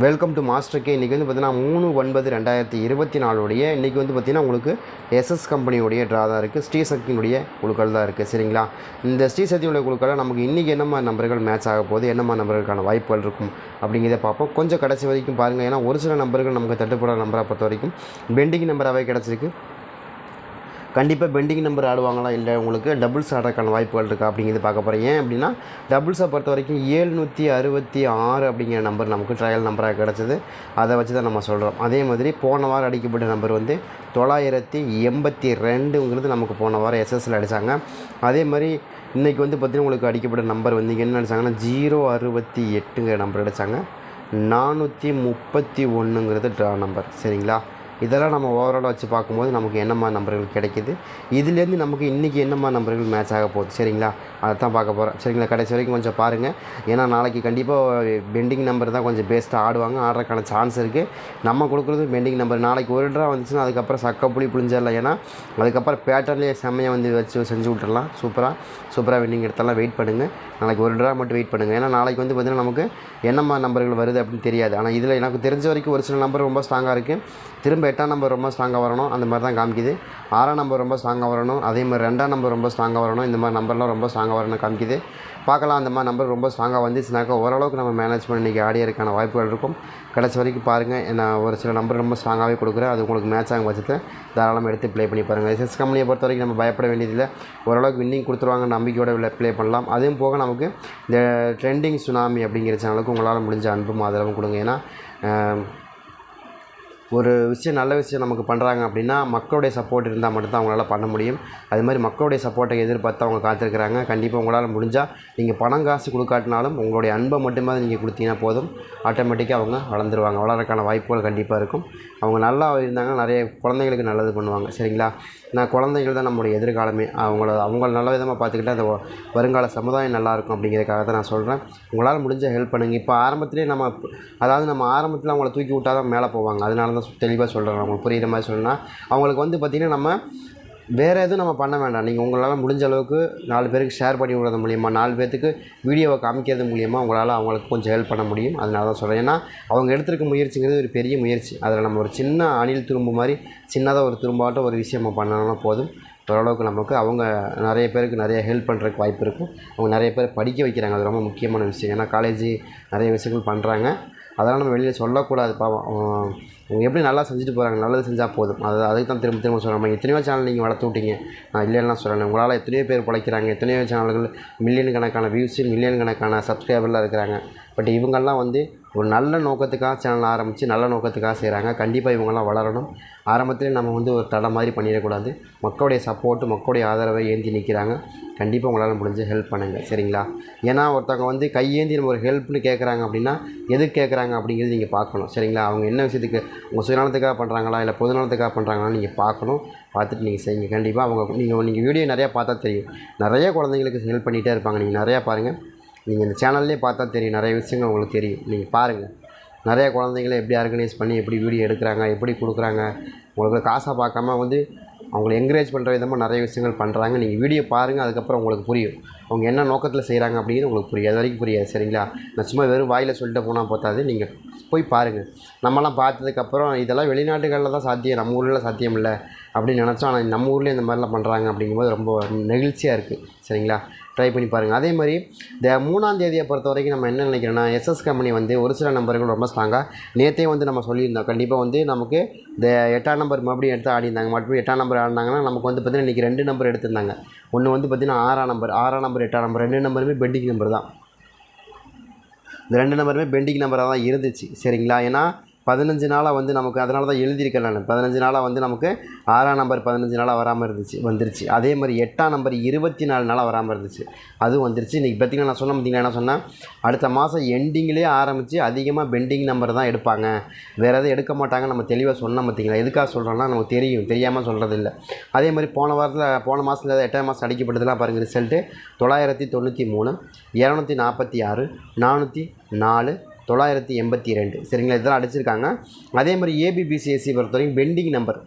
Welcome to master K இன்றைக்கி வந்து பார்த்தீங்கன்னா மூணு ஒன்பது ரெண்டாயிரத்தி இருபத்தி நாலுடைய. இன்றைக்கி வந்து பார்த்திங்கன்னா உங்களுக்கு எஸ்எஸ் கம்பெனியுடைய ட்ரா தான் இருக்குது ஸ்ரீசக்தியினுடைய குழுக்கள் தான் இருக்குது சரிங்களா? இந்த ஸ்ரீசக்தியுடைய குழுக்களை நமக்கு இன்றைக்கி என்னம்மா நம்பர்கள் மேட்ச் ஆக போகுது? என்னமா நம்பர்களுக்கான வாய்ப்புகள் இருக்கும்? அப்படிங்கிறத பார்ப்போம். கொஞ்சம் கடைசி வரைக்கும் பாருங்கள் ஏன்னா ஒரு சில நம்பர்கள் நமக்கு தட்டுப்படாத நம்பரை பொறுத்த வரைக்கும். பெண்டிங் நம்பராகவே கிடச்சிருக்கு. கண்டிப்பாக பெண்டிங் நம்பர் ஆடுவாங்களா? இல்லை உங்களுக்கு டபுள்ஸ் ஆடுறதுக்கான வாய்ப்புகள் இருக்கா? அப்படிங்கிறது பார்க்க போகிறேன் ஏன் அப்படின்னா டபுள்ஸை பொறுத்த வரைக்கும் ஏழ்நூற்றி அறுபத்தி ஆறு அப்படிங்கிற நம்பர் நமக்கு ட்ரையல் நம்பராக கிடச்சிது. அதை வச்சு தான் நம்ம சொல்கிறோம் அதே மாதிரி போன வாரம் அடிக்கப்பட்ட நம்பர் வந்து தொள்ளாயிரத்தி எண்பத்தி ரெண்டுங்கிறது நமக்கு போன வாரம் எஸ்எஸ்சில் அடித்தாங்க அதே மாதிரி இன்றைக்கி வந்து பார்த்திங்கன்னா உங்களுக்கு அடிக்கப்பட்ட நம்பர் வந்து என்ன அடித்தாங்கன்னா ஜீரோ அறுபத்தி எட்டுங்கிற நம்பர் அடித்தாங்க நானூற்றி முப்பத்தி ஒன்றுங்கிறது ட்ரா நம்பர் சரிங்களா? இதெல்லாம் நம்ம ஓவராலாக வச்சு பார்க்கும்போது நமக்கு என்னம்மா நம்பர்கள் கிடைக்குது? இதுலேருந்து நமக்கு இன்றைக்கி என்னம்மா நம்பர்கள் மேட்ச் ஆக போகுது? சரிங்களா? அதை தான் பார்க்க போகிறோம் சரிங்களா? கடைசி வரைக்கும் கொஞ்சம் பாருங்கள் ஏன்னா நாளைக்கு கண்டிப்பாக பெண்டிங் நம்பர் தான் கொஞ்சம் பேஸ்ட்டாக ஆடுவாங்க. ஆடுறதுக்கான சான்ஸ் இருக்குது நம்ம கொடுக்குறது பெண்டிங் நம்பர் நாளைக்கு ஒரு ட்ரா வந்துச்சுன்னா அதுக்கப்புறம் சக்க புளி புளிஞ்சிடலாம். ஏன்னா அதுக்கப்புறம் பேட்டர்லேயே செம்மையாக வந்து வச்சு செஞ்சு விட்டுறலாம் சூப்பராக சூப்பராக வெண்டிங் எடுத்தாலாம் வெயிட் பண்ணுங்கள் நாளைக்கு ஒரு ட்ரா மட்டும் வெயிட் பண்ணுங்கள் ஏன்னா நாளைக்கு வந்து பார்த்திங்கன்னா நமக்கு என்னம்மா நம்பர்கள் வருது அப்படின்னு தெரியாது. ஆனால் இதில் எனக்கு தெரிஞ்ச வரைக்கும் ஒரு சில நம்பர் ரொம்ப ஸ்ட்ராங்காக இருக்குது திரும்ப எட்டாம் நம்பர் ரொம்ப ஸ்ட்ராங்காக வரணும். அந்த மாதிரி தான் காமிக்குது. ஆறாம் நம்பர் ரொம்ப ஸ்ட்ராங்காக வரணும். அதே மாதிரி ரெண்டாம் நம்பர் ரொம்ப ஸ்ட்ராங்காக வரணும். இந்த மாதிரி நம்பர்லாம் ரொம்ப ஸ்ட்ராங்காக வரணும் காமிக்குது. பார்க்கலாம். அந்த மாதிரி நம்பர் ரொம்ப ஸ்ட்ராங்காக வந்துச்சுனாக்கா ஓரளவுக்கு நம்ம மேனேஜ் பண்ணி இன்றைக்கி ஆடியறதுக்கான வாய்ப்புகள் இருக்கும். கடைசி வரைக்கும் பாருங்கள் நான் ஒரு சில நம்பர் ரொம்ப ஸ்ட்ராங்காகவே கொடுக்குறேன். அது உங்களுக்கு மேட்ச் ஆகும் பட்சத்தில் தாராளமாக எடுத்து ப்ளே பண்ணி பாருங்கள் எஸ்எஸ் கம்பெனியை பொறுத்த வரைக்கும் நம்ம பயப்பட வேண்டியதில்லை. ஓரளவுக்கு வின்னிங் கொடுத்துருவாங்க நம்பிக்கையோட ப்ளே பண்ணலாம். அதுவும் போக நமக்கு இந்த ட்ரெண்டிங் சுனாமி அப்படிங்கிற சேனலுக்கு உங்களால் முடிஞ்ச அன்பும் ஆதரவும் கொடுங்க. ஏன்னா ஒரு விஷயம் நல்ல விஷயம் நமக்கு பண்ணுறாங்க அப்படின்னா மக்களுடைய சப்போர்ட் இருந்தால் மட்டும்தான் அவங்களால பண்ண முடியும். அது மாதிரி மக்களுடைய சப்போர்ட்டை எதிர்பார்த்து அவங்க காத்திருக்கிறாங்க. கண்டிப்பாக உங்களால் முடிஞ்சால் நீங்கள் பணம் காசு கொடுக்காட்டினாலும் உங்களுடைய அன்பை மட்டுமே நீங்கள் கொடுத்தீங்கன்னா போதும். ஆட்டோமேட்டிக்காக அவங்க வளர்ந்துருவாங்க. வளர்றதுக்கான வாய்ப்புகள் கண்டிப்பாக இருக்கும். அவங்க நல்லா இருந்தாங்கன்னா நிறைய குழந்தைங்களுக்கு நல்லது பண்ணுவாங்க. சரிங்களா? நான் குழந்தைகள் தான் நம்மளுடைய எதிர்காலமே. அவங்கள அவங்கள நல்ல விதமாக பார்த்துக்கிட்டா அந்த வருங்கால சமுதாயம் நல்லாயிருக்கும் அப்படிங்கிறதுக்காக தான் நான் சொல்கிறேன் உங்களால் முடிஞ்ச ஹெல்ப் பண்ணுங்கள் இப்போ ஆரம்பத்திலே நம்ம அதாவது நம்ம ஆரம்பத்தில் அவங்கள தூக்கி விட்டால் தான் மேலே போவாங்க. அதனால தான் தெளிவாக சொல்கிறேன் அவங்களுக்கு புரிகிற மாதிரி சொல்லணும்னா அவங்களுக்கு வந்து பார்த்திங்கன்னா நம்ம வேறு எதுவும் நம்ம பண்ண வேண்டாம். நீங்கள் உங்களால் முடிஞ்ச அளவுக்கு நாலு பேருக்கு ஷேர் பண்ணி விடுறது மூலியமா நாலு பேர்த்துக்கு வீடியோவை காமிக்கிறது மூலியமா உங்களால் அவங்களுக்கு கொஞ்சம் ஹெல்ப் பண்ண முடியும். அதனால தான் சொல்கிறேன் ஏன்னா அவங்க எடுத்திருக்க முயற்சிங்கிறது ஒரு பெரிய முயற்சி. அதில் நம்ம ஒரு சின்ன அணில் துரும்பு மாதிரி சின்னதாக ஒரு துரும்பாட்டம் ஒரு விஷயம் நம்ம பண்ணணும்னா போதும். ஓரளவுக்கு நமக்கு அவங்க நிறைய பேருக்கு நிறைய ஹெல்ப் பண்ணுறதுக்கு வாய்ப்பு இருக்கும். அவங்க நிறைய பேர் படிக்க வைக்கிறாங்க. அது ரொம்ப முக்கியமான விஷயம். ஏன்னா காலேஜ் நிறைய விஷயங்கள் பண்ணுறாங்க அதெல்லாம் நம்ம வெளியில் சொல்லக்கூடாது. பாவம். இவங்க அவங்க எப்படி நல்லா செஞ்சுட்டு போகிறாங்க நல்லது செஞ்சால் போதும். அது அதுக்கு தான் திரும்ப திரும்ப சொல்கிறாங்க எத்தனையோ சேனல் நீங்கள் வளர்த்து விட்டீங்க. நான் இல்லைன்னா சொல்லலை. உங்களால் எத்தனையோ பேர் பிழைக்கிறாங்க. எத்தனையோ சேனல்கள் மில்லியன் கணக்கான வியூஸு மில்லியன் கணக்கான சப்ஸ்கிரைபர்லாம் இருக்கிறாங்க. பட் இவங்கெல்லாம் வந்து ஒரு நல்ல நோக்கத்துக்காக சேனல் ஆரம்பித்து நல்ல நோக்கத்துக்காக செய்கிறாங்க கண்டிப்பாக இவங்கெல்லாம் வளரணும். ஆரம்பத்திலே நம்ம வந்து ஒரு தடை மாதிரி பண்ணிடக்கூடாது. மக்களுடைய சப்போர்ட்டு மக்களுடைய ஆதரவை ஏந்தி நிற்கிறாங்க கண்டிப்பாக உங்களால் முடிஞ்சு ஹெல்ப் பண்ணுங்கள் சரிங்களா? ஏன்னா ஒருத்தவங்க வந்து கையேந்தி நம்ம ஒரு ஹெல்ப்னு கேட்குறாங்க அப்படின்னா எதுக்கு கேட்குறாங்க அப்படிங்கிறது நீங்கள் பார்க்கணும். சரிங்களா? அவங்க என்ன விஷயத்துக்கு உங்கள் சுயநலத்துக்காக பண்ணுறாங்களா இல்லை பொதுநலத்துக்காக பண்ணுறாங்களான்னு நீங்கள் பார்க்கணும். பார்த்துட்டு நீங்கள் செய்யுங்க. கண்டிப்பாக அவங்க நீங்கள் நீங்கள் வீடியோ நிறையா பார்த்தா தெரியும். நிறைய குழந்தைங்களுக்கு ஹெல்ப் பண்ணிகிட்டே இருப்பாங்க. நீங்கள் நிறையா பாருங்கள் நீங்கள் இந்த சேனல்லே பார்த்தா தெரியும். நிறைய விஷயங்கள் உங்களுக்கு தெரியும். நீங்கள் பாருங்கள் நிறைய குழந்தைங்கள எப்படி ஆர்கனைஸ் பண்ணி எப்படி வீடியோ எடுக்கிறாங்க எப்படி கொடுக்குறாங்க. உங்களுக்கு காசாக பார்க்காம வந்து அவங்கள என்கரேஜ் பண்ணுற விதமாக நிறைய விஷயங்கள் பண்ணுறாங்க நீங்கள் வீடியோ பாருங்கள் அதுக்கப்புறம் உங்களுக்கு புரியும். அவங்க என்ன நோக்கத்தில் செய்கிறாங்க அப்படிங்கிறது உங்களுக்கு புரியும். அது வரைக்கும் புரியாது. சரிங்களா? நான் சும்மா வெறும் வாயில் சொல்லிட்டு போனால் பார்த்தாது நீங்கள் போய் பாருங்கள் நம்மலாம் பார்த்ததுக்கப்புறம் இதெல்லாம் வெளிநாட்டுகளில் தான் சாத்தியம் நம்ம ஊரில் சாத்தியம் இல்லை அப்படின்னு நினச்சோம். ஆனால் நம்ம ஊர்லேயே இந்த மாதிரிலாம் பண்ணுறாங்க அப்படிங்கும்போது ரொம்ப நெகிழ்ச்சியாக இருக்குது சரிங்களா? ட்ரை பண்ணி பாருங்கள் அதே மாதிரி இந்த மூணாம் தேதியை பொறுத்த வரைக்கும் நம்ம என்ன நினைக்கிறோன்னா எஸ்எஸ் கம்பெனி வந்து ஒரு சில நம்பர்கள் ரொம்ப ஸ்ட்ராங்காக நேற்றே வந்து நம்ம சொல்லியிருந்தோம். கண்டிப்பாக வந்து நமக்கு இந்த எட்டாம் நம்பர் மறுபடியும் எடுத்து ஆடிருந்தாங்க மறுபடியும் எட்டாம் நம்பர் ஆடினாங்கன்னா நமக்கு வந்து பார்த்திங்கன்னா இன்றைக்கி ரெண்டு நம்பர் எடுத்திருந்தாங்க. ஒன்று வந்து பார்த்திங்கன்னா ஆறாம் நம்பர் ஆறாம் நம்பர் எட்டாம் நம்பர் ரெண்டு நம்பருமே பெண்டிங் நம்பர் தான். இந்த ரெண்டு நம்பருமே பெண்டிங் நம்பராக தான் இருந்துச்சு. சரிங்களா? ஏன்னா பதினஞ்சு நாளாக வந்து நமக்கு அதனால தான் எழுதியிருக்கேன் நான். பதினஞ்சு நாளாக வந்து நமக்கு ஆறாம் நம்பர் பதினஞ்சு நாளாக வராமல் இருந்துச்சு வந்துருச்சு. அதே மாதிரி எட்டாம் நம்பர் இருபத்தி நாலு நாளாக வராமல் இருந்துச்சு. அதுவும் வந்துருச்சு. இன்றைக்கி பார்த்தீங்கன்னா நான் சொன்ன பார்த்தீங்கன்னா என்ன சொன்னேன்? அடுத்த மாதம் எண்டிங்லேயே ஆரம்பித்து அதிகமாக பெண்டிங் நம்பர் தான் எடுப்பாங்க. வேறு எதுவும் எடுக்க மாட்டாங்க நம்ம தெளிவாக சொன்னோம் பார்த்திங்களா? எதுக்காக சொல்கிறோன்னா நமக்கு தெரியும். தெரியாமல் சொல்கிறது இல்லை அதே மாதிரி போன வாரத்தில் போன மாதத்தில் எட்டாம் மாதம் அடிக்கப்பட்டதெல்லாம் பாருங்கள் ரிசல்ட்டு தொள்ளாயிரத்தி தொண்ணூற்றி மூணு இரநூத்தி நாற்பத்தி ஆறு நானூற்றி நாலு தொள்ளாயிரத்தி எண்பத்தி ரெண்டு சரிங்களா? இதெல்லாம் அடிச்சிருக்காங்க. அதே மாதிரி ஏபிபிசிஎஸ்சி பொறுத்த வரைக்கும் pending number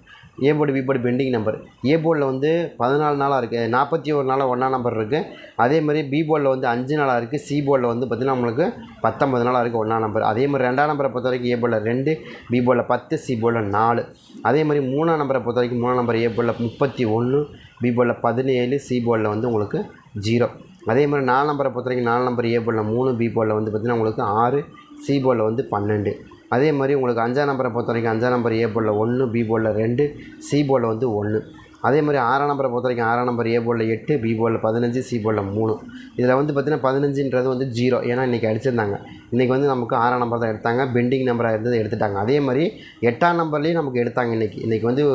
A board B board pending number A போர்டில் வந்து பதினாலு நாளாக இருக்குது நாற்பத்தி ஒரு நாளாக ஒன்றா நம்பர் இருக்குது அதே மாதிரி பி போர்டில் வந்து அஞ்சு நாளாக இருக்குது சி போர்டில் வந்து பார்த்திங்கன்னா நம்மளுக்கு பத்தொம்பது நாளாக இருக்குது ஒன்றா நம்பர் அதே மாதிரி ரெண்டாம் நம்பரை பொறுத்த வரைக்கும் ஏ போர்டில் ரெண்டு பி போர்டில் பத்து சி போர்டில் நாலு. அதே மாதிரி மூணாம் நம்பரை பொறுத்த வரைக்கும் மூணாம் நம்பர் ஏ போர்டில் முப்பத்தி ஒன்று பி போர்டில் பதினேழு சி போர்டில் வந்து உங்களுக்கு ஜீரோ அதே மாதிரி நாலு நம்பரை பொறுத்த வரைக்கும் நாலு நம்பர் ஏ போர்டில் மூணு பி போர்டில் வந்து பார்த்திங்கன்னா உங்களுக்கு ஆறு சி போர்டில் வந்து பன்னெண்டு. அதே மாதிரி உங்களுக்கு அஞ்சாம் நம்பரை பொறுத்த வரைக்கும் அஞ்சாம் நம்பர் ஏ போர்டில் ஒன்று பி போர்டில் ரெண்டு சி போர்டில் வந்து ஒன்று அதே மாதிரி ஆறாம் நம்பரை பொறுத்த வரைக்கும் ஆறாம் நம்பர் ஏ போலில் எட்டு பி போலில் பதினஞ்சு சி போலில் மூணு. இதில் வந்து பார்த்திங்கன்னா பதினஞ்சுன்றது வந்து ஜீரோ ஏன்னா இன்றைக்கி அடிச்சிருந்தாங்க. இன்றைக்கி வந்து நமக்கு ஆறாம் நம்பர் தான் எடுத்தாங்க. பெண்டிங் நம்பராக இருந்தது எடுத்துட்டாங்க. அதே மாதிரி எட்டாம் நம்பர்லேயும் நமக்கு எடுத்தாங்க இன்றைக்கி இன்றைக்கி வந்து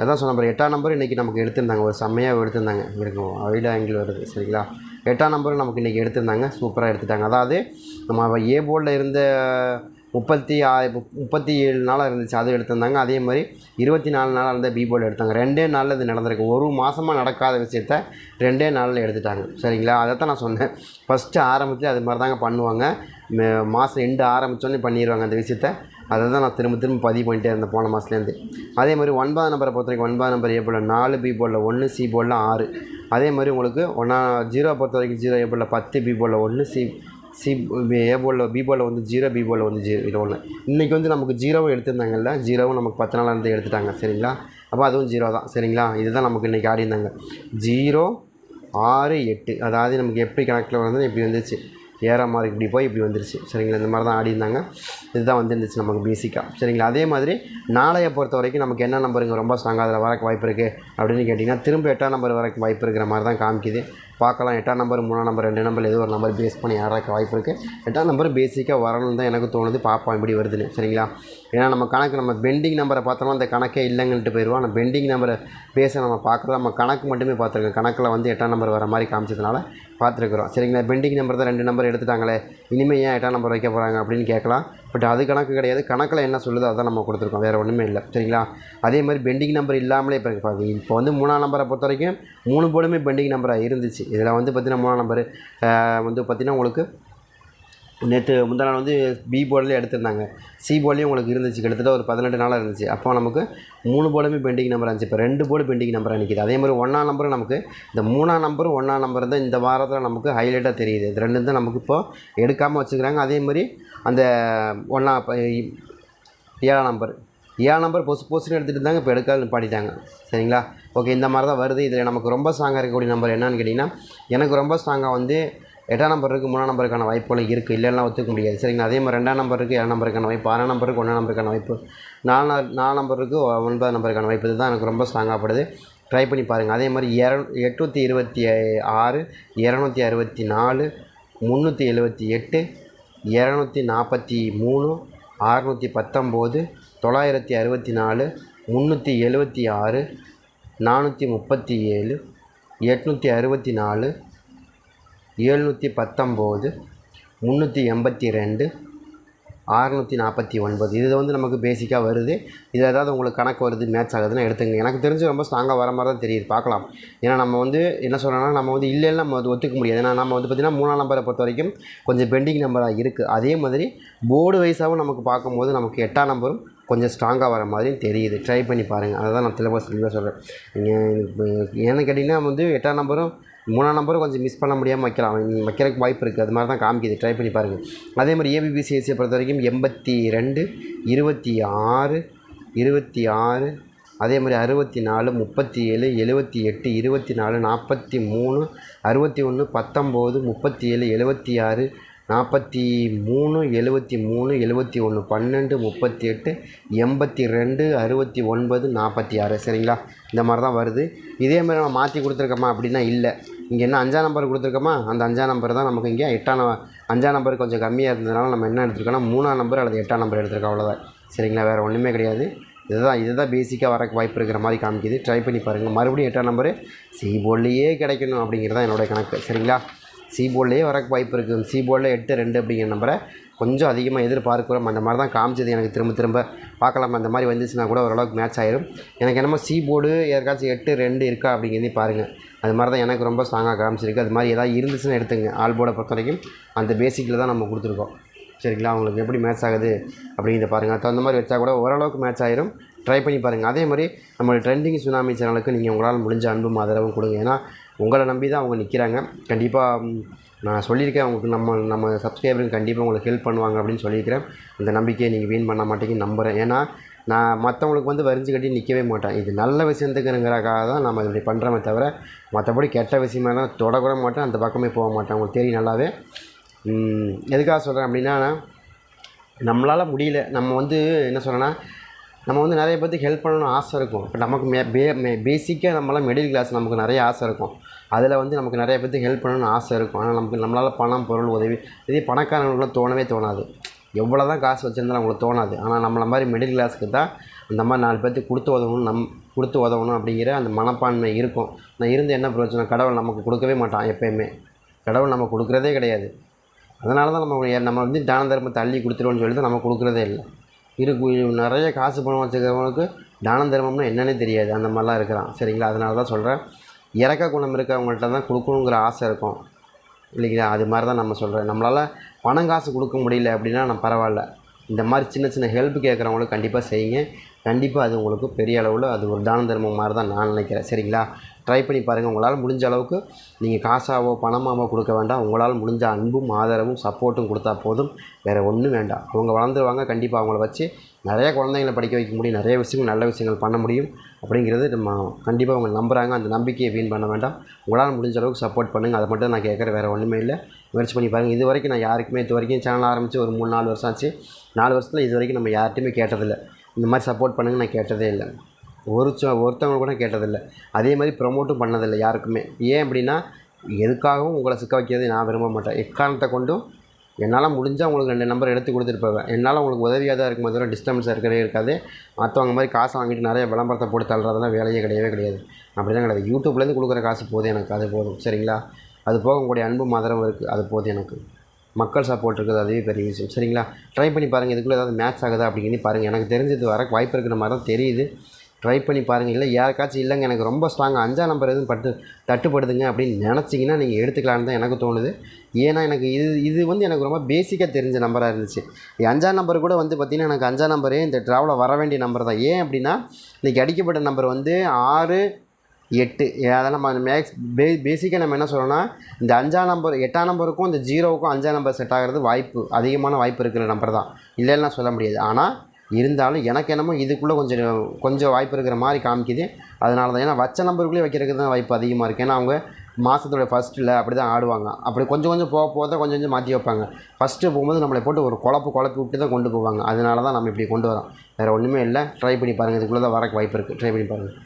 அதான் சொன்ன நம்பர் எட்டாம் நம்பர் இன்றைக்கி நமக்கு எடுத்திருந்தாங்க. ஒரு செம்மையாக எடுத்திருந்தாங்க. இருக்கும் வைட் ஆங்கிள் வருது. சரிங்களா? எட்டாம் நம்பர் நமக்கு இன்றைக்கி எடுத்திருந்தாங்க. சூப்பராக எடுத்துட்டாங்க. அதாவது நம்ம ஏ போர்டில் இருந்த முப்பத்தி ஆ முப்பத்தி ஏழு நாளாக இருந்துச்சு. அது எடுத்திருந்தாங்க. அதே மாதிரி இருபத்தி நாலு நாளாக இருந்த பி போர்டு எடுத்தாங்க. ரெண்டே நாளில் இது நடந்திருக்கு. ஒரு மாதமாக நடக்காத விஷயத்த ரெண்டே நாளில் எடுத்துட்டாங்க. சரிங்களா? அதை தான் நான் சொன்னேன். ஃபஸ்ட்டு ஆரம்பத்தில் அது மாதிரி தாங்க பண்ணுவாங்க. மாதம் எண்டு ஆரம்பித்தோன்னே பண்ணிடுவாங்க அந்த விஷயத்த. அதை தான் நான் திரும்ப திரும்ப பதிவு பண்ணிட்டே இருந்தேன் போன மாதத்துலேருந்து அதே மாதிரி ஒன்பதாம் நம்பரை பொறுத்த வரைக்கும் ஒன்பதாம் நம்பர் ஏ நாலு பி போர்டில் ஒன்று சி போர்டில் ஆறு. அதே மாதிரி உங்களுக்கு ஒன்றா ஜீரோ பொறுத்த வரைக்கும் ஜீரோ ஏ பத்து பி போர்டில் ஒன்று சி சி ஏ போர்டில் பி போர்டில் வந்து ஜீரோ பி போர்டில் வந்து ஜீரோ இது ஒன்று இன்றைக்கி வந்து நமக்கு ஜீரோவும் எடுத்திருந்தாங்கல்ல ஜீரோவும் நமக்கு பத்து நாளாக இருந்து எடுத்துட்டாங்க சரிங்களா? அப்போ அதுவும் ஜீரோ தான் சரிங்களா? இதுதான் நமக்கு இன்றைக்கி ஆடிருந்தாங்க ஜீரோ ஆறு எட்டு. அதாவது நமக்கு எப்படி கணக்கில் வந்து இப்படி வந்துச்சு. ஏற மாதிரி இப்படி போய் இப்படி வந்துருச்சு. சரிங்களா? இந்த மாதிரி தான் ஆடி இருந்தாங்க. இதுதான் வந்துருந்துச்சு நமக்கு பேசிக்காக சரிங்களா? அதே மாதிரி நாளைய பொறுத்த வரைக்கும் நமக்கு என்ன நம்பருங்க ரொம்ப ஸ்ட்ராங்காக அதில் வரக்கு வாய்ப்பு இருக்குது அப்படின்னு கேட்டிங்கன்னா திரும்ப எட்டாம் நம்பர் வரக்கு வாய்ப்பு இருக்கிற மாதிரி தான் காமிக்குது. பார்க்கலாம். எட்டாம் நம்பர் மூணாம் நம்பர் ரெண்டு நம்பர் ஏதோ ஒரு நம்பர் பேஸ் பண்ணி ஆடுறதுக்கு வாய்ப்பு இருக்குது எட்டாம் நம்பர் பேசிக்காக வரணும்னு தான் எனக்கு தோணுது. பார்ப்போம் இப்படி வருதுன்னு. சரிங்களா? ஏன்னா நம்ம கணக்கு நம்ம பெண்டிங் நம்பரை பார்த்தோம்னா அந்த கணக்கே இல்லைங்கன்ட்டு போயிடுவோம் ஆனால் பெண்டிங் நம்பரை பேச நம்ம பார்க்குறது நம்ம கணக்கு மட்டுமே பார்த்துருக்கோம். கணக்கில் வந்து எட்டாம் நம்பர் வர மாதிரி காமிச்சதுனால பார்த்துருக்குறோம். சரிங்களா? பெண்டிங் நம்பர் தான் ரெண்டு நம்பர் எடுத்துட்டாங்களே. இனிமேல் ஏன் எட்டாம் நம்பர் வைக்க போகிறாங்க அப்படின்னு கேட்கலாம். பட் அது கணக்கு கிடையாது. கணக்கில் என்ன சொல்லுதோ அதான் நம்ம கொடுத்துருக்கோம். வேறு ஒன்றுமே இல்லை. சரிங்களா? அதே மாதிரி பெண்டிங் நம்பர் இல்லாமலே இப்போ இப்போ இப்போ வந்து மூணாம் நம்பரை பொறுத்த வரைக்கும் மூணு போர்டுமே பெண்டிங் நம்பராக இருந்துச்சு. இதில் வந்து பார்த்திங்கன்னா மூணாம் நம்பர் வந்து பார்த்திங்கன்னா உங்களுக்கு நேற்று முந்தா நாள் வந்து பி போர்டில் எடுத்திருந்தாங்க. சி போர்ட்லேயும் உங்களுக்கு இருந்துச்சு. கிட்டத்தட்ட ஒரு பதினெட்டு நாளாக இருந்துச்சு. அப்போ நமக்கு மூணு போர்டுமே பெண்டிங் நம்பர் இருந்துச்சு. இப்போ ரெண்டு போர்டு பெண்டிங் நம்பராக நிற்கிது அதே மாதிரி ஒன்றாம் நம்பரும் நமக்கு இந்த மூணாம் நம்பரும் ஒன்றாம் நம்பர் தான் இந்த வாரத்தில் நமக்கு ஹைலைட்டாக தெரியுது. இது ரெண்டு தான் நமக்கு இப்போ எடுக்காமல் வச்சுக்கிறாங்க. அதே மாதிரி அந்த ஒன்றா ஏழாம் நம்பர் ஏழாம் நம்பர் பொசு பொசுன்னு எடுத்துகிட்டு இருந்தாங்க. இப்போ எடுக்காது நிப்பாட்டிட்டாங்க. சரிங்களா? ஓகே இந்த மாதிரி தான் வருது. இதில் நமக்கு ரொம்ப ஸ்ட்ராங்காக இருக்கக்கூடிய நம்பர் என்னன்னு கேட்டிங்கன்னா எனக்கு ரொம்ப ஸ்ட்ராங்காக வந்து எட்டாம் நம்பர் இருக்குது மூணாம் நம்பருக்கான வாய்ப்புகளும் இருக்குது இல்லைன்னா ஒத்துக்க முடியாது. சரிங்களா? அதே மாதிரி ரெண்டாம் நம்பர் இருக்குது ஏழாம் நம்பருக்கான வாய்ப்பு ஆறாம் நம்பருக்கு ஒன்றாம் நம்பருக்கான வாய்ப்பு நாலு நாலு நம்பருக்கு ஒன்பதாம் நம்பருக்கான வாய்ப்பு. இதுதான் எனக்கு ரொம்ப ஸ்ட்ராங்காகப்படுது ட்ரை பண்ணி பாருங்கள் அதே மாதிரி இர எட்நூற்றி இருபத்தி ஆறு இரநூத்தி அறுபத்தி நாலு முந்நூற்றி எழுபத்தி எட்டு இரநூத்தி நாற்பத்தி மூணு அறுநூற்றி பத்தொம்போது தொள்ளாயிரத்தி அறுபத்தி நாலு முந்நூற்றி எழுபத்தி ஆறு நானூற்றி முப்பத்தி ஏழு எட்நூற்றி அறுபத்தி நாலு ஏழ்நூற்றி பத்தொம்போது முந்நூற்றி எண்பத்தி ரெண்டு ஆறுநூற்றி நாற்பத்தி ஒன்பது. இது வந்து நமக்கு பேசிக்காக வருது. இதில் ஏதாவது உங்களுக்கு கணக்கு வருது மேட்ச் ஆகுதுன்னா எடுத்துங்க எனக்கு தெரிஞ்சு ரொம்ப ஸ்ட்ராங்காக வர மாதிரி தான் தெரியுது. பார்க்கலாம். ஏன்னா நம்ம வந்து என்ன சொல்கிறோன்னா நம்ம வந்து இல்லைன்னு நம்ம வந்து ஒத்துக்க முடியாது. ஏன்னா நம்ம வந்து பார்த்திங்கன்னா மூணாம் நம்பரை பொறுத்த வரைக்கும் கொஞ்சம் பெண்டிங் நம்பராக இருக்குது அதே மாதிரி போர்டு வைஸாகவும் நமக்கு பார்க்கும்போது நமக்கு எட்டாம் நம்பரும் கொஞ்சம் ஸ்ட்ராங்காக வர மாதிரியும் தெரியுது. ட்ரை பண்ணி பாருங்கள் அதை தான் நான் தெளிவாக தெளிவாக சொல்கிறேன் நீங்கள் ஏன்னு கேட்டிங்கன்னா வந்து எட்டாம் நம்பரும் மூணாம் நம்பரும் கொஞ்சம் மிஸ் பண்ண முடியாமல் வைக்கலாம். வைக்கிறதுக்கு வாய்ப்பு இருக்குது அது மாதிரி தான் காமிக்குது. ட்ரை பண்ணி பாருங்கள் அதே மாதிரி ஏபிபிசிஎஸ்சியை பொறுத்த வரைக்கும் எண்பத்தி ரெண்டு இருபத்தி ஆறு இருபத்தி ஆறு அதே மாதிரி அறுபத்தி நாலு முப்பத்தி ஏழு எழுபத்தி எட்டு இருபத்தி நாலு நாற்பத்தி மூணு அறுபத்தி ஒன்று பத்தொம்போது முப்பத்தி ஏழு எழுபத்தி ஆறு நாற்பத்தி மூணு எழுபத்தி மூணு எழுபத்தி ஒன்று பன்னெண்டு முப்பத்தி எட்டு எண்பத்தி ரெண்டு அறுபத்தி ஒன்பது நாற்பத்தி ஆறு. சரிங்களா? இந்த மாதிரி தான் வருது. இதே மாதிரி நம்ம மாற்றி கொடுத்துருக்கோமா அப்படின்னா இல்லை. இங்கே என்ன அஞ்சாம் நம்பர் கொடுத்துருக்கோமா? அந்த அஞ்சாம் நம்பர் தான் நமக்கு இங்கே எட்டாம் அஞ்சாம் நம்பர் கொஞ்சம் கம்மியாக இருந்ததுனால நம்ம என்ன எடுத்துருக்கோம்னா மூணாம் நம்பர் அல்லது எட்டாம் நம்பர் எடுத்துருக்கோம் அவ்வளோதான் சரிங்களா? வேறு ஒன்றுமே கிடையாது. இதுதான் இதுதான் பேசிக்காக வர வாய்ப்பு இருக்கிற மாதிரி காமிக்குது. ட்ரை பண்ணி பாருங்கள் மறுபடியும் எட்டாம் நம்பரு சி போர்ட்லேயே கிடைக்கணும் அப்படிங்கிறது தான் என்னோடய கணக்கு. சரிங்களா? சி போர்ட்லேயே வரக்கு வாய்ப்பு இருக்குது சி போர்டில் எட்டு ரெண்டு அப்படிங்கிற நம்பரை கொஞ்சம் அதிகமாக எதிர்பார்க்குறோம். அந்த மாதிரி தான் காமிச்சது எனக்கு திரும்ப திரும்ப. பார்க்கலாம். அந்த மாதிரி வந்துச்சுன்னா கூட ஓரளவுக்கு மேட்ச் ஆயிரும். எனக்கு என்னமோ சி போர்டு யாருக்காச்சும் எட்டு ரெண்டு இருக்கா அப்படிங்கிறதையும் பாருங்கள் அது மாதிரி தான் எனக்கு ரொம்ப ஸ்ட்ராங்காக காமிச்சிருக்கு. அது மாதிரி ஏதாவது இருந்துச்சுன்னா எடுத்துங்க. ஆல் போர்டை பொறுத்த வரைக்கும் அந்த பேசிக்கில் தான் நம்ம கொடுத்துருக்கோம். சரிங்களா? உங்களுக்கு எப்படி மேட்ச் ஆகுது அப்படிங்கிறத பாருங்கள் தகுந்த மாதிரி வச்சா கூட ஓரளவுக்கு மேட்ச் ஆயிரும். ட்ரை பண்ணி பாருங்கள் அதே மாதிரி நம்மளோட ட்ரெண்டிங் சுனாமி சேனலுக்கு நீங்கள் உங்களால் முடிஞ்ச அன்பும் ஆதரவும் கொடுங்க. ஏன்னா உங்களை நம்பி தான் அவங்க நிற்கிறாங்க கண்டிப்பாக நான் சொல்லியிருக்கேன். அவங்களுக்கு நம்ம நம்ம சப்ஸ்கிரைபருக்கு கண்டிப்பாக உங்களுக்கு ஹெல்ப் பண்ணுவாங்க அப்படின்னு சொல்லியிருக்கிறேன். அந்த நம்பிக்கையை நீங்கள் வீண் பண்ண மாட்டேங்கி நம்புகிறேன் ஏன்னா நான் மற்றவங்களுக்கு வந்து வரிஞ்சு கட்டி நிற்கவே மாட்டேன். இது நல்ல விஷயத்துக்குங்கிறக்காக தான் நம்ம இப்படி பண்ணுறோமே தவிர மற்றபடி கெட்ட விஷயமெல்லாம் தொடக்கூட மாட்டேன். அந்த பக்கமே போக மாட்டேன். உங்களுக்கு தெரியும் நல்லாவே. எதுக்காக சொல்கிறேன் அப்படின்னா நம்மளால் முடியல. நம்ம வந்து என்ன சொல்கிறேன்னா நம்ம வந்து நிறைய பேர்த்துக்கு ஹெல்ப் பண்ணணும்னு ஆசை இருக்கும். இப்போ நமக்கு மே பே மே பேசிக்காக நம்மளாம் மிடில் கிளாஸ் நமக்கு நிறைய ஆசை இருக்கும். அதில் வந்து நமக்கு நிறைய பேர்த்துக்கு ஹெல்ப் பண்ணணும்னு ஆசை இருக்கும். ஆனால் நமக்கு நம்மளால் பணம் பொருள் உதவி இதே பணக்காரங்களுக்குலாம் தோணவே தோணாது. எவ்வளோ தான் காசு வச்சுருந்தாலும் அவங்களுக்கு தோணாது. ஆனால் நம்மளை மாதிரி மிடில் கிளாஸுக்கு தான் அந்த மாதிரி நாலு பேர்த்துக்கு கொடுத்து உதவணும் நம் கொடுத்து உதவணும் அப்படிங்கிற அந்த மனப்பான்மை இருக்கும். நான் இருந்து என்ன பிரயோஜனம்? கடவுள் நமக்கு கொடுக்கவே மாட்டான் எப்பயுமே. கடவுள் நம்ம கொடுக்குறதே கிடையாது. அதனால தான் நம்ம நம்ம வந்து தான தர்மத்தை தள்ளி கொடுத்துருவோம்னு சொல்லி தான் நம்ம கொடுக்குறதே இல்லை. இருக்கு நிறைய காசு பணம் வச்சுக்கிறவனுக்கு தான தர்மம்னா என்னன்னே தெரியாது. அந்த மாதிரிலாம் இருக்கிறான். சரிங்களா? அதனால தான் சொல்கிறேன் இறக்க குணம் இருக்கவங்கள்ட்ட தான் கொடுக்கணுங்கிற ஆசை இருக்கும். இல்லைங்களா? அது மாதிரி தான் நம்ம சொல்கிறேன் நம்மளால் பணம் காசு கொடுக்க முடியல அப்படின்னா நம்ம பரவாயில்ல. இந்த மாதிரி சின்ன சின்ன ஹெல்ப் கேட்குறவங்களுக்கு கண்டிப்பாக செய்யுங்க. கண்டிப்பாக அது உங்களுக்கு பெரிய அளவில் அது ஒரு தான தர்மம் மாதிரி தான் நான் நினைக்கிறேன். சரிங்களா? ட்ரை பண்ணி பாருங்கள் உங்களால் முடிஞ்ச அளவுக்கு நீங்கள் காசாவோ பணமாவோ கொடுக்க வேண்டாம். உங்களால் முடிஞ்ச அன்பும் ஆதரவும் சப்போர்ட்டும் கொடுத்தா போதும். வேறு ஒன்றும் வேண்டாம். அவங்க வளர்ந்துருவாங்க. கண்டிப்பாக அவங்கள வச்சு நிறைய குழந்தைங்களை படிக்க வைக்க முடியும் நிறைய விஷயங்கள் நல்ல விஷயங்கள் பண்ண முடியும். அப்படிங்கிறது நம்ம கண்டிப்பாக அவங்க நம்புகிறாங்க அந்த நம்பிக்கையை வீண் பண்ண வேண்டாம். உங்களால் முடிஞ்ச அளவுக்கு சப்போர்ட் பண்ணுங்கள் அதை மட்டும் நான் கேட்குற வேறு ஒன்றுமே இல்லை. முயற்சி பண்ணி பாருங்கள் இது வரைக்கும் நான் யாருக்குமே இது வரைக்கும் சேனல் ஆரம்பித்து ஒரு மூணு நாலு வருஷம் ஆச்சு. நாலு வருஷத்தில் இது வரைக்கும் நம்ம யார்கிட்டையுமே கேட்டதில்லை. இந்த மாதிரி சப்போர்ட் பண்ணுங்க நான் கேட்டதே இல்லை. ஒரு ச- ஒருத்தவங்க கூட கேட்டதில்லை. அதே மாதிரி ப்ரொமோட்டும் பண்ணதில்லை யாருக்குமே. ஏன் அப்படின்னா எதுக்காகவும் உங்களை சிக்க வைக்கிறது நான் விரும்ப மாட்டேன். எக்காரணத்தை கொண்டும் என்னால் முடிஞ்சால் உங்களுக்கு ரெண்டு நம்பர் எடுத்து கொடுத்துருப்பேன். என்னால் உங்களுக்கு உதவியாக தான் இருக்குமே. தவிர டிஸ்டர்பன்ஸாக இருக்கவே இருக்காது. மற்றவங்க மாதிரி காசு வாங்கிட்டு நிறைய விளம்பரத்தை போட்டு தள்ளுறதெல்லாம் வேலையே கிடையவே கிடையாது. அப்படி தான் கிடையாது. யூடியூப்லேருந்து கொடுக்குற காசு போதும் எனக்கு. அது போதும். சரிங்களா? அது போக உங்களுடைய அன்பு மதுரம் இருக்குது அது போதும் எனக்கு. மக்கள் சப்போர்ட் இருக்குது. அதுவே பெரிய விஷயம். சரிங்களா? ட்ரை பண்ணி பாருங்கள் இதுக்குள்ளே ஏதாவது மேட்ச் ஆகுதா அப்படின்னு பாருங்கள் எனக்கு தெரிஞ்சது வர வாய்ப்பு இருக்கிற மாதிரி தான் தெரியுது. ட்ரை பண்ணி பாருங்கள் இல்லை யாருக்காச்சும் இல்லைங்க. எனக்கு ரொம்ப ஸ்ட்ராங்காக அஞ்சாம் நம்பர் எதுவும் பட்டு தட்டுப்படுதுங்க அப்படின்னு நினச்சிங்கன்னா நீங்கள் எடுத்துக்கலான்னு தான் எனக்கு தோணுது. ஏன்னா எனக்கு இது இது வந்து எனக்கு ரொம்ப பேசிக்காக தெரிஞ்ச நம்பராக இருந்துச்சு. அஞ்சாம் நம்பர் கூட வந்து பார்த்திங்கன்னா எனக்கு அஞ்சாம் நம்பரே இந்த ட்ராவலில் வர வேண்டிய நம்பர் தான். ஏன் அப்படின்னா இன்றைக்கி அடிக்கப்பட்ட நம்பர் வந்து ஆறு எட்டு. அதெல்லாம் நம்ம மேக்ஸ் பே பேசிக்காக நம்ம என்ன சொல்லணும்னா இந்த அஞ்சாம் நம்பர் எட்டாம் நம்பருக்கும் இந்த ஜீரோவுக்கும் அஞ்சாம் நம்பர் செட் ஆகிறது வாய்ப்பு அதிகமான வாய்ப்பு இருக்கிற நம்பர் தான். இல்லைன்னா சொல்ல முடியாது. ஆனால் இருந்தாலும் எனக்கு என்னமோ இதுக்குள்ளே கொஞ்சம் கொஞ்சம் வாய்ப்பு இருக்கிற மாதிரி காமிக்குது. அதனால தான் ஏன்னா வச்ச நம்பருக்குள்ளே வைக்கிறதுக்கு தான் வாய்ப்பு அதிகமாக இருக்குது ஏன்னா அவங்க மாதத்தோட ஃபஸ்ட்டில் அப்படி தான் ஆடுவாங்க. அப்படி கொஞ்சம் கொஞ்சம் போக போக தான் கொஞ்சம் கொஞ்சம் மாற்றி வைப்பாங்க. ஃபஸ்ட்டு போகும்போது நம்மளை போட்டு ஒரு குழப்பு குழப்பி விட்டு தான் கொண்டு போவாங்க. அதனால தான் நம்ம இப்படி கொண்டு வரோம். வேறு ஒன்றுமே இல்லை. ட்ரை பண்ணி பாருங்கள் இதுக்குள்ளே தான் வரக்கு வாய்ப்பு இருக்குது ட்ரை பண்ணி பாருங்கள்